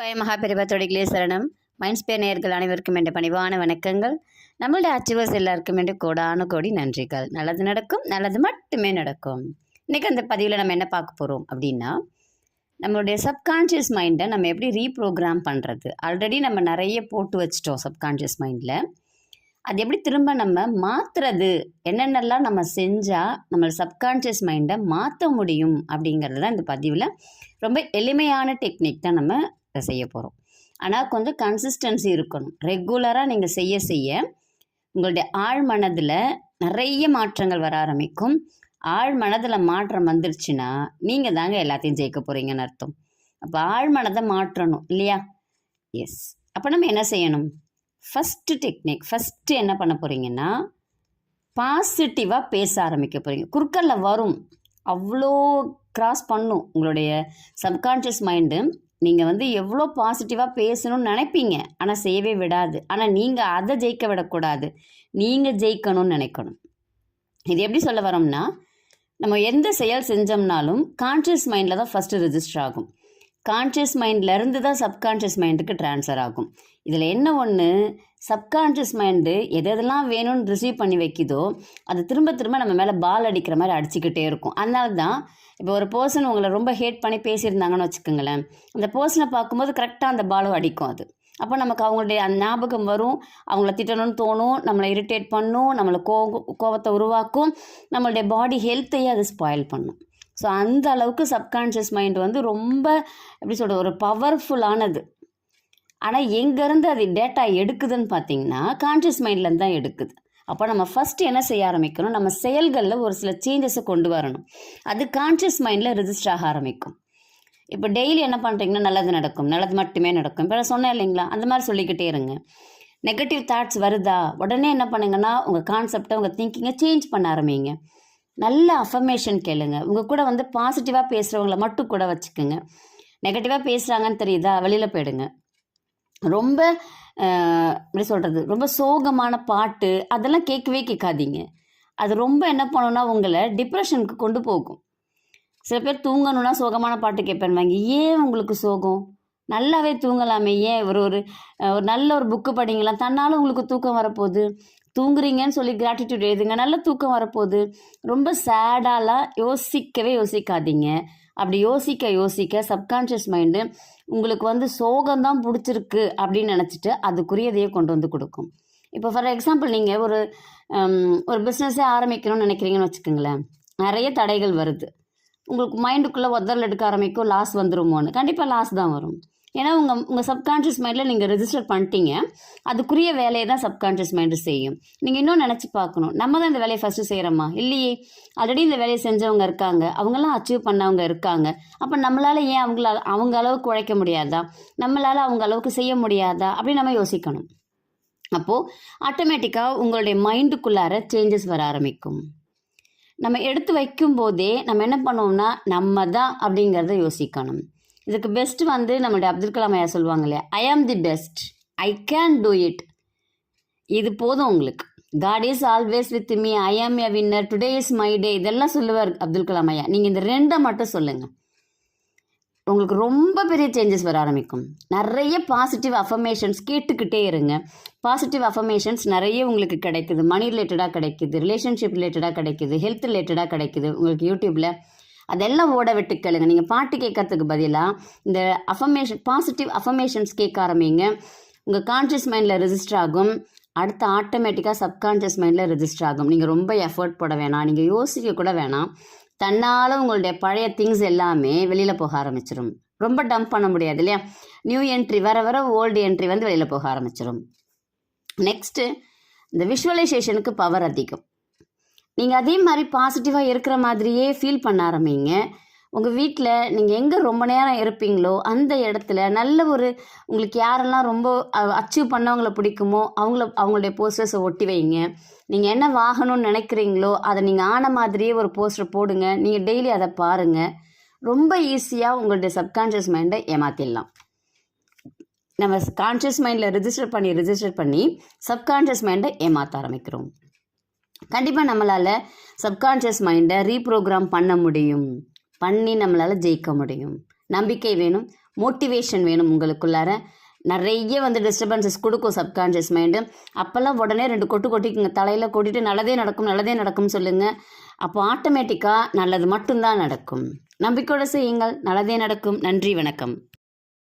சிவாய மகாபெரிவா தொடிகளே சரணம். மைண்ட்ஸ்பேர் நேயர்கள் அனைவருக்கும் என்ற பணிவான வணக்கங்கள். நம்மளுடைய அச்சுவர்ஸ் எல்லாருக்கும் என்று கோடான கோடி நன்றிகள். நல்லது நடக்கும் நல்லது மட்டுமே நடக்கும். இன்றைக்கி அந்த பதிவில் நம்ம என்ன பார்க்க போகிறோம் அப்படின்னா நம்மளுடைய சப்கான்ஷியஸ் மைண்டை நம்ம எப்படி ரீப்ரோக்ராம் பண்ணுறது ஆல்ரெடி நம்ம நிறைய போட்டு வச்சிட்டோம் சப்கான்ஷியஸ் மைண்டில் அது எப்படி திரும்ப நம்ம மாற்றுறது என்னென்னலாம் நம்ம செஞ்சால் நம்ம சப்கான்ஷியஸ் மைண்டை மாற்ற முடியும் அப்படிங்கிறது தான் இந்த பதிவில். ரொம்ப எளிமையான டெக்னிக் தான் நம்ம இதை செய்ய போகிறோம் ஆனால் கொஞ்சம் கன்சிஸ்டன்சி இருக்கணும். ரெகுலராக நீங்கள் செய்ய செய்ய உங்களுடைய ஆழ் மனதில் நிறைய மாற்றங்கள் வர ஆரம்பிக்கும். ஆழ் மனதில் மாற்றம் வந்துருச்சுன்னா நீங்கள் தாங்க எல்லாத்தையும் ஜெயிக்க போகிறீங்கன்னு அர்த்தம். அப்போ ஆழ் மனதை மாற்றணும் இல்லையா? எஸ் அப்போ நம்ம என்ன செய்யணும்? ஃபஸ்ட்டு டெக்னிக் ஃபஸ்ட்டு என்ன பண்ண போகிறீங்கன்னா பாசிட்டிவாக பேச ஆரம்பிக்க போகிறீங்க குறுக்கல்ல வரும். அவ்வளோ கிராஸ் பண்ணும் உங்களுடைய சப்கான்ஷியஸ் மைண்டு நீங்கள் வந்து எவ்வளோ பாசிட்டிவாக பேசணும்னு நினைப்பீங்க. ஆனால் செய்யவே விடாது. ஆனால் நீங்கள் அதை ஜெயிக்க விடக்கூடாது. நீங்கள் ஜெயிக்கணும்னு நினைக்கணும். இது எப்படி சொல்ல வரோம்னா நம்ம எந்த செயல் செஞ்சோம்னாலும் கான்ஷியஸ் மைண்டில் தான் ஃபஸ்ட்டு ரிஜிஸ்டர் ஆகும். கான்ஷியஸ் மைண்ட்லேருந்து தான் சப்கான்ஷியஸ் மைண்டுக்கு ட்ரான்ஸ்ஃபர் ஆகும். இதில் என்ன ஒன்று சப்கான்ஷியஸ் மைண்டு எது எதெல்லாம் வேணும்னு ரிசீவ் பண்ணி வைக்குதோ அது திரும்ப திரும்ப நம்ம மேலே பால் அடிக்கிற மாதிரி அடிச்சுக்கிட்டே இருக்கும். அதனால தான் இப்போ ஒரு பர்சன் உங்களை ரொம்ப ஹேட் பண்ணி பேசியிருந்தாங்கன்னு வச்சுக்கோங்களேன். அந்த பர்சனை பார்க்கும்போது கரெக்டாக அந்த பாலும் அடிக்கும் அது. அப்போ நமக்கு அவங்களுடைய அந்த ஞாபகம் வரும். அவங்கள திட்டணும்னு தோணும். நம்மளை இரிட்டேட் பண்ணும். நம்மளை கோ கோவத்தை உருவாக்கும். நம்மளுடைய பாடி ஹெல்த்தையே அது ஸ்பாயில் பண்ணும். ஸோ அந்த அளவுக்கு சப்கான்ஷியஸ் மைண்ட் வந்து ரொம்ப எப்படி சொல்கிறது ஒரு பவர்ஃபுல்லானது ஆனால் எங்கேருந்து அது டேட்டா எடுக்குதுன்னு பார்த்தீங்கன்னா கான்ஷியஸ் மைண்ட்லேருந்து தான் எடுக்குது. அப்போ நம்ம ஃபஸ்ட்டு என்ன செய்ய ஆரம்பிக்கணும்? நம்ம செயல்களில் ஒரு சில சேஞ்சஸை கொண்டு வரணும். அது கான்ஷியஸ் மைண்டில் ரிஜிஸ்டர் ஆக ஆரம்பிக்கும். இப்போ டெய்லி என்ன பண்ணுறீங்கன்னா நல்லது நடக்கும். நல்லது மட்டுமே நடக்கும். இப்போ நான் சொன்னேன் இல்லைங்களா? அந்த மாதிரி சொல்லிக்கிட்டே இருங்க. நெகட்டிவ் தாட்ஸ் வருதா? உடனே என்ன பண்ணுங்கன்னா உங்கள் கான்செப்டை உங்கள் திங்கிங்கை சேஞ்ச் பண்ண ஆரம்பிங்க. நல்ல அஃபர்மேஷன் கேளுங்க. உங்கள் கூட வந்து பாசிட்டிவாக பேசுகிறவங்கள மட்டும் கூட வச்சுக்கோங்க. நெகட்டிவாக பேசுகிறாங்கன்னு தெரியுதா? வெளியில் போயிடுங்க. ரொம்ப எப்படி சொல்கிறது ரொம்ப சோகமான பாட்டு அதெல்லாம் கேட்கவே கேட்காதீங்க. அது ரொம்ப என்ன பண்ணணும்னா உங்களை டிப்ரெஷனுக்கு கொண்டு போகும். சில பேர் தூங்கணும்னா சோகமான பாட்டு கேட்பேன்வாங்க ஏன் உங்களுக்கு சோகம்? நல்லாவே தூங்கலாமே. ஏன் ஒரு ஒரு ஒரு நல்ல ஒரு புக்கு படிங்களாம் தன்னாலும் உங்களுக்கு தூக்கம் வரப்போகுது. தூங்குறீங்கன்னு சொல்லி கிராட்டிடியூட் எழுதுங்க. நல்ல தூக்கம் வரப்போகுது. ரொம்ப சேடாலாம் யோசிக்கவே யோசிக்காதீங்க. அப்படி யோசிக்க யோசிக்க சப்கான்ஷியஸ் மைண்டு உங்களுக்கு வந்து சோகம்தான் பிடிச்சிருக்கு அப்படின்னு நினச்சிட்டு அதுக்குரியதையே கொண்டு வந்து கொடுக்கும். இப்போ ஃபார் எக்ஸாம்பிள் நீங்கள் ஒரு ஒரு பிஸ்னஸே ஆரம்பிக்கணும்னு நினைக்கிறீங்கன்னு வச்சுக்கோங்களேன். நிறைய தடைகள் வருது. உங்களுக்கு மைண்டுக்குள்ளே உதறல் எடுக்க ஆரம்பிக்கும் லாஸ் வந்துருமோன்னு. கண்டிப்பாக லாஸ் தான் வரும். ஏன்னா உங்கள் உங்கள் சப்கான்ஷியஸ் மைண்டில் நீங்கள் ரெஜிஸ்டர் பண்ணிட்டீங்க. அதுக்குரிய வேலையை தான் சப்கான்ஷியஸ் மைண்டு செய்யும். நீங்கள் இன்னும் நினச்சி பார்க்கணும். நம்ம தான் இந்த வேலையை ஃபஸ்ட்டு செய்கிறோமா இல்லையே. ஆல்ரெடி இந்த வேலையை செஞ்சவங்க இருக்காங்க. அவங்கெல்லாம் அச்சீவ் பண்ணவங்க இருக்காங்க. அப்போ நம்மளால் ஏன் அவங்கள அவங்க அளவுக்கு உழைக்க முடியாதா? நம்மளால் அவங்க அளவுக்கு செய்ய முடியாதா? அப்படின்னு நம்ம யோசிக்கணும். அப்போது ஆட்டோமேட்டிக்காக உங்களுடைய மைண்டுக்குள்ளார சேஞ்சஸ் வர ஆரம்பிக்கும். நம்ம எடுத்து வைக்கும் போதே நம்ம என்ன பண்ணுவோம்னா நம்ம தான் அப்படிங்கிறத யோசிக்கணும். இதுக்கு பெஸ்ட் வந்து நம்மளுடைய அப்துல் கலாம் ஐயா சொல்லுவாங்க இல்லையா? I am the best I can do it இது போதும் உங்களுக்கு. God is always with me I am a winner today is my day இதெல்லாம் சொல்லுவார் அப்துல் கலாம் ஐயா. நீங்கள் இந்த ரெண்டை மட்டும் சொல்லுங்கள் உங்களுக்கு ரொம்ப பெரிய சேஞ்சஸ் வர ஆரம்பிக்கும். நிறைய பாசிட்டிவ் அஃபர்மேஷன்ஸ் கேட்டுக்கிட்டே இருங்க. பாசிட்டிவ் அஃபர்மேஷன்ஸ் நிறைய உங்களுக்கு கிடைக்குது. மணி ரிலேட்டடாக கிடைக்குது. ரிலேஷன்ஷிப் ரிலேட்டடாக கிடைக்குது. ஹெல்த் ரிலேட்டடாக கிடைக்குது. உங்களுக்கு யூடியூப்பில் அதெல்லாம் ஓட விட்டு கேளுங்க. நீங்கள் பாட்டு கேட்கறதுக்கு பதிலாக இந்த அஃபர்மேஷன் பாசிட்டிவ் அஃபர்மேஷன்ஸ் கேட்க ஆரம்பிங்க. உங்கள் கான்ஷியஸ் மைண்டில் ரெஜிஸ்டர் ஆகும். அடுத்து ஆட்டோமேட்டிக்காக சப்கான்ஷியஸ் மைண்டில் ரெஜிஸ்டர் ஆகும். நீங்கள் ரொம்ப எஃபர்ட் போட வேணாம். நீங்கள் யோசிக்க கூட வேணாம். தன்னால் உங்களுடைய பழைய திங்ஸ் எல்லாமே வெளியில் போக ஆரம்பிச்சிடும் ரொம்ப டம்ப் பண்ண முடியாது இல்லையா? நியூ என்ட்ரி வர வர ஓல்டு என்ட்ரி வந்து வெளியில் போக ஆரம்பிச்சிடும் நெக்ஸ்ட்டு இந்த விஷுவலைசேஷனுக்கு பவர் அதிகம். நீங்கள் அதே மாதிரி பாசிட்டிவாக இருக்கிற மாதிரியே ஃபீல் பண்ண ஆரம்பிங்க. உங்கள் வீட்டில் நீங்கள் எங்கே ரொம்ப நேரம் இருப்பீங்களோ அந்த இடத்துல நல்ல ஒரு உங்களுக்கு யாரெல்லாம் ரொம்ப அச்சீவ் பண்ணவங்கள பிடிக்குமோ அவங்கள அவங்களுடைய போஸ்டர்ஸை ஒட்டி வைங்க. நீங்கள் என்ன வாங்கணும்னு நினைக்கிறீங்களோ அதை நீங்கள் ஆன மாதிரியே ஒரு போஸ்டர் போடுங்க. நீங்கள் டெய்லி அதை பாருங்கள் ரொம்ப ஈஸியாக உங்களுடைய சப்கான்ஷியஸ் மைண்டை ஏமாற்றிடலாம் நம்ம கான்ஷியஸ் மைண்டில் ரிஜிஸ்டர் பண்ணி ரிஜிஸ்டர் பண்ணி சப்கான்ஷியஸ் மைண்டை ஏமாற்ற ஆரம்பிக்கிறோம். கண்டிப்பாக நம்மளால் சப்கான்ஷியஸ் மைண்டை ரீப்ரோக்ராம் பண்ண முடியும். பண்ணி நம்மளால் ஜெயிக்க முடியும். நம்பிக்கை வேணும் மோட்டிவேஷன் வேணும் உங்களுக்குள்ளார. நிறைய வந்து டிஸ்டர்பன்சஸ் கொடுக்கும் சப்கான்ஷியஸ் மைண்டு அப்போல்லாம் உடனே ரெண்டு கொட்டு கொட்டிக்குங்க. தலையில் கொட்டிட்டு நல்லதே நடக்கும் நல்லதே நடக்கும்னு சொல்லுங்கள் அப்போ ஆட்டோமேட்டிக்காக நல்லது மட்டும்தான் நடக்கும். நம்பிக்கையோடு செய்யுங்கள். நல்லதே நடக்கும். நன்றி வணக்கம்.